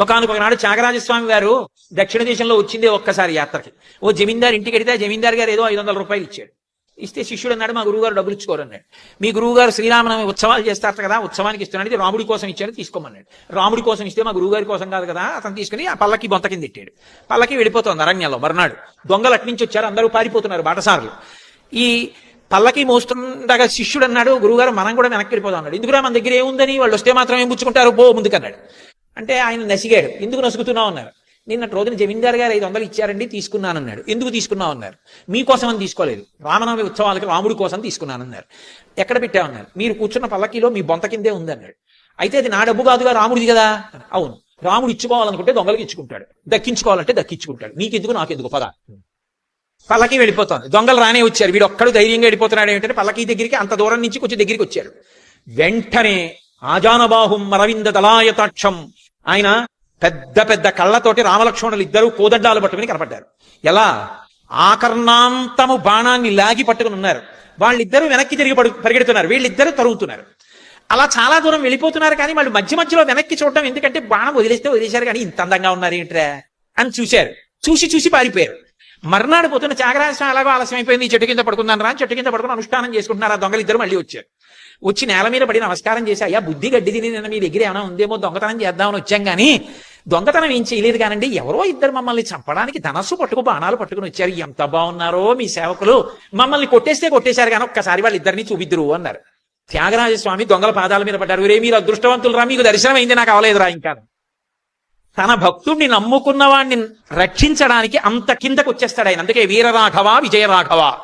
ఒకనొక నాడు త్యాగరాజస్వామి వారు దక్షిణ దేశంలో వచ్చిందే ఒక్కసారి యాత్రకి. ఓ జమీందార్ ఇంటికి వెడితే జమీందారు జమీందార్ గారు ఏదో ఐదు వందల రూపాయలు ఇచ్చాడు. ఇస్తే శిష్యుడు అన్నాడు మా గురువుగారు డబ్బులు ఇచ్చుకోరు అన్నాడు. మీ గురువుగారు శ్రీరామనవమి ఉత్సవాలు చేస్తారు కదా ఉత్సవానికి ఇస్తున్నాడు రాముడి కోసం ఇచ్చాడు తీసుకోమన్నాడు. రాముడి కోసం ఇస్తే మా గురువుగారి కోసం కాదు కదా అతను తీసుకుని ఆ పల్లకి బొంత కింద తిట్టాడు పల్లకి వెళ్ళిపోతుంది అరణ్యంలో మర్నాడు. దొంగలు అట్నుంచి వచ్చారు అందరూ పారిపోతున్నారు బాటసారులు. ఈ పల్లకి మోస్తుండగా శిష్యుడు అన్నాడు గురువుగారు మనం కూడా వెనక్కి వెళ్ళిపోదాం అన్నాడు. ఎందుకురా మన దగ్గర ఏముందని? వాళ్ళు వస్తే మాత్రం ఏం పుచ్చుకుంటారు? పో ముందుకన్నాడు. అంటే ఆయన నసిగాడు. ఎందుకు నసుగుతున్నావు అన్నారు. నిన్నటి రోజున జమీందార్ గారు ఐదు వందలు ఇచ్చారండి తీసుకున్నానన్నాడు. ఎందుకు తీసుకున్నావు అన్నారు. మీకోసం అని తీసుకోలేదు. రామనవమి ఉత్సవాలకి రాముడి కోసం తీసుకున్నానన్నారు. ఎక్కడ పెట్టామన్నారు మీరు కూర్చున్న పల్లకీలో మీ బొంత కిందే ఉందన్నాడు. అయితే అది నా డబ్బు కాదుగా రాముడిది కదా? అవును. రాముడు ఇచ్చుకోవాలనుకుంటే దొంగలకి ఇచ్చుకుంటాడు. దక్కించుకోవాలంటే దక్కించుకుంటాడు. నీకెందుకు నాకెందుకు? పద. పల్లకి వెళ్ళిపోతుంది దొంగలు రానే వచ్చారు. వీడు ఒక్కడు ధైర్యంగా వెళ్ళిపోతున్నాడు ఏమిటంటే పల్లకి దగ్గరికి అంత దూరం నుంచి కొంచెం దగ్గరికి వచ్చారు వెంటనే ఆజానబాహుం మరవింద దళాయతాక్షం ఆయన పెద్ద పెద్ద కళ్ళతోటి రామలక్ష్మణులు ఇద్దరు కోదండాలు పట్టుకుని కనపడ్డారు. ఎలా? ఆకర్ణాంతము బాణాన్ని లాగి పట్టుకుని ఉన్నారు. వాళ్ళిద్దరూ వెనక్కి తిరిగి పడు పరిగెడుతున్నారు. వీళ్ళిద్దరూ తరుగుతున్నారు. అలా చాలా దూరం వెళ్ళిపోతున్నారు కానీ వాళ్ళు మధ్య మధ్యలో వెనక్కి చూడటం ఎందుకంటే బాణం వదిలేస్తే వదిలేశారు కానీ ఇంత అందంగా ఉన్నారు ఏంట్రా? అని చూశారు. చూసి చూసి పారిపోయారు. మర్నాడు పొద్దున్న త్యాగరాజస్వామి ఎలాగో ఆలస్యం అయిపోయింది చెట్టు కింద పడుకున్నాను రా చెట్టు కింద పడుకుని అనుష్ఠానం చేసుకుంటున్నారు? ఆ దొంగలు ఇద్దరు మళ్ళీ వచ్చారు. వచ్చి నేల మీద పడి నమస్కారం చేసి అయ్యా బుద్ధి గడ్డి తిని నిన్న మీ దగ్గర ఏమైనా ఉందేమో దొంగతనం చేద్దామని వచ్చాం కానీ దొంగతనం ఏం చేయలేదు కానండి ఎవరో ఇద్దరు మమ్మల్ని చంపడానికి ధనస్సు పట్టుకు బాణాలు పట్టుకుని వచ్చారు. ఎంత బాగున్నారో మీ సేవకులు. మమ్మల్ని కొట్టేస్తే కొట్టేశారు కానీ ఒక్కసారి వాళ్ళు ఇద్దరిని చూపిద్దురు అన్నారు. త్యాగరాజ స్వామి దొంగల పాదాల మీద పడ్డారు. రే మీరు అదృష్టవంతులు రా మీకు దర్శనం అయింది నాకు అవలేదురా ఇంకా. తన భక్తుడిని నమ్ముకున్న వాడిని రక్షించడానికి అంత కిందకు వచ్చేస్తాడు ఆయన. అందుకే వీరరాఘవ విజయరాఘవ.